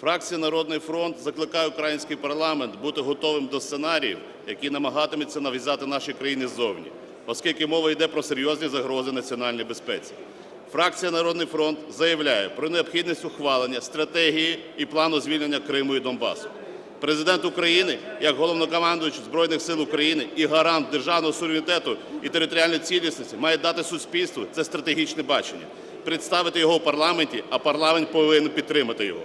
Фракція Народний фронт закликає український парламент бути готовим до сценаріїв, які намагатимуться нав'язати нашій країні ззовні, оскільки мова йде про серйозні загрози національній безпеці. Фракція Народний фронт заявляє про необхідність ухвалення стратегії і плану звільнення Криму і Донбасу. Президент України, як головнокомандуючий Збройних сил України і гарант державного суверенітету і територіальної цілісності, має дати суспільству це стратегічне бачення, представити його в парламенті, а парламент повинен підтримати його.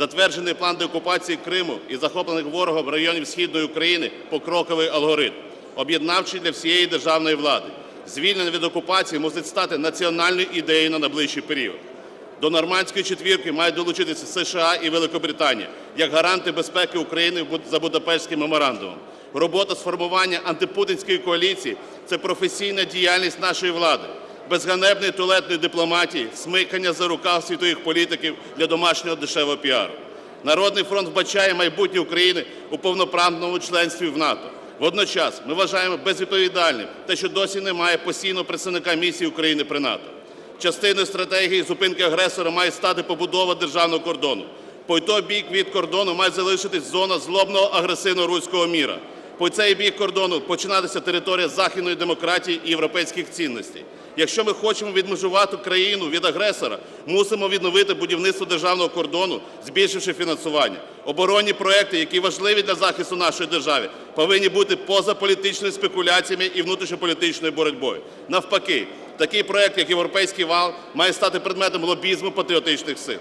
Затверджений план деокупації Криму і захоплених ворогом районів Східної України – покроковий алгоритм, об'єднавчий для всієї державної влади. Звільнення від окупації мусить стати національною ідеєю на найближчий період. До нормандської четвірки мають долучитися США і Великобританія як гаранти безпеки України за Будапештським меморандумом. Робота з формування антипутінської коаліції – це професійна діяльність нашої влади, без ганебної туалетної дипломатії, смикання за рукав світових політиків для домашнього дешевого піару. Народний фронт вбачає майбутнє України у повноправному членстві в НАТО. Водночас ми вважаємо безвідповідальним те, що досі немає постійного представника місії України при НАТО. Частиною стратегії зупинки агресора має стати побудова державного кордону. По той бік від кордону має залишитись зона злобного агресивного руського міра. По цей бік кордону починатися територія західної демократії і європейських цінностей. Якщо ми хочемо відмежувати країну від агресора, мусимо відновити будівництво державного кордону, збільшивши фінансування. Оборонні проекти, які важливі для захисту нашої держави, повинні бути поза політичними спекуляціями і внутрішньополітичною боротьбою. Навпаки, такий проект, як Європейський вал, має стати предметом лобізму патріотичних сил.